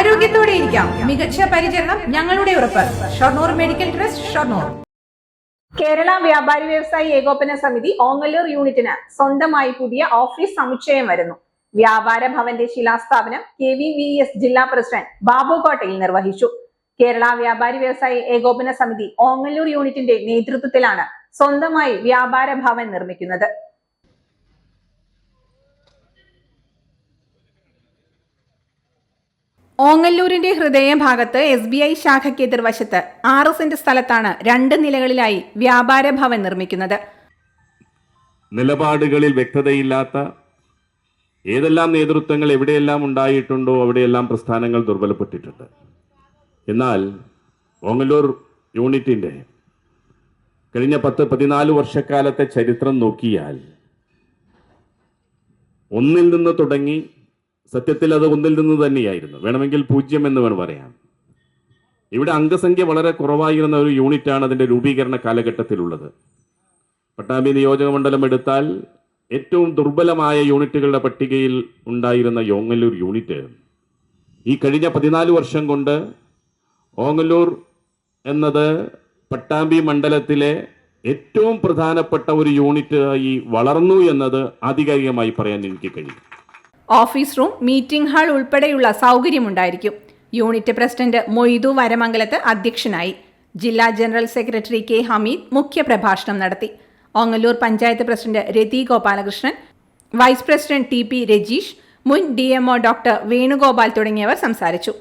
ആരോഗ്യത്തോടെ ഇരിക്കാം. മികച്ച പരിചരണം ഞങ്ങളുടെ ഉറപ്പ്. Shoranur medical trust Shoranur. Kerala വ്യാപാരി വ്യവസായി ഏകോപന സമിതി ഓങ്ങല്ലൂർ യൂണിറ്റിന് സ്വന്തമായി പുതിയ ഓഫീസ് സമുച്ചയം വരുന്നു. വ്യാപാര ഭവന്റെ ശിലാസ്ഥാപനം കെ വി വി എസ് ജില്ലാ പ്രസിഡന്റ് ബാബു കോട്ടയിൽ നിർവഹിച്ചു. കേരള വ്യാപാരി വ്യവസായി ഏകോപന സമിതി ഓങ്ങല്ലൂർ യൂണിറ്റിന്റെ നേതൃത്വത്തിലാണ് സ്വന്തമായി വ്യാപാര ഭവൻ നിർമ്മിക്കുന്നത്. ഓങ്ങല്ലൂരിന്റെ ഹൃദയഭാഗത്ത് എസ് ബി ഐ ശാഖയ്ക്ക് എതിർവശത്ത് ആറ് സെന്റ് സ്ഥലത്താണ് രണ്ട് നിലകളിലായി വ്യാപാര ഭവൻ നിർമ്മിക്കുന്നത്. നിലപാടുകളിൽ വ്യക്തതയില്ലാത്ത ഏതെല്ലാം നേതൃത്വങ്ങൾ എവിടെയെല്ലാം ഉണ്ടായിട്ടുണ്ടോ അവിടെയെല്ലാം പ്രസ്ഥാനങ്ങൾ ദുർബലപ്പെട്ടിട്ടുണ്ട്. എന്നാൽ ഓങ്ങല്ലൂർ യൂണിറ്റിന്റെ കഴിഞ്ഞ പത്ത് പതിനാല് വർഷക്കാലത്തെ ചരിത്രം നോക്കിയാൽ ഒന്നിൽ നിന്ന് തുടങ്ങി സത്യത്തിൽ അത് ഒന്നിൽ നിന്ന് തന്നെയായിരുന്നു. വേണമെങ്കിൽ പൂജ്യം എന്ന് വേണം പറയാം ഇവിടെ അംഗസംഖ്യ വളരെ കുറവായിരുന്ന ഒരു യൂണിറ്റാണ് അതിന്റെ രൂപീകരണ കാലഘട്ടത്തിലുള്ളത്. പട്ടാമ്പി നിയോജക മണ്ഡലം എടുത്താൽ ഏറ്റവും ദുർബലമായ യൂണിറ്റുകളുടെ പട്ടികയിൽ ഉണ്ടായിരുന്ന ഓങ്ങല്ലൂർ യൂണിറ്റ് ഈ കഴിഞ്ഞ പതിനാല് വർഷം കൊണ്ട് ഓങ്ങല്ലൂർ എന്നത് പട്ടാമ്പി മണ്ഡലത്തിലെ ഏറ്റവും പ്രധാനപ്പെട്ട ഒരു യൂണിറ്റ് ആയി വളർന്നു എന്നത് ആധികാരികമായി പറയാൻ എനിക്ക് കഴിയും. ഓഫീസ് റൂം മീറ്റിംഗ് ഹാൾ ഉൾപ്പെടെയുള്ള സൗകര്യമുണ്ടായിരിക്കും. യൂണിറ്റ് പ്രസിഡന്റ് മൊയ്തു വരമംഗലത്ത് അധ്യക്ഷനായി. ജില്ലാ ജനറൽ സെക്രട്ടറി കെ ഹമീദ് മുഖ്യപ്രഭാഷണം നടത്തി. Ongallur panchayat president Rathi Gopalakrishnan vice president T P Rajeesh മുൻ ഡി ഡോക്ടർ വേണുഗോപാൽ തുടങ്ങിയവർ സംസാരിച്ചു.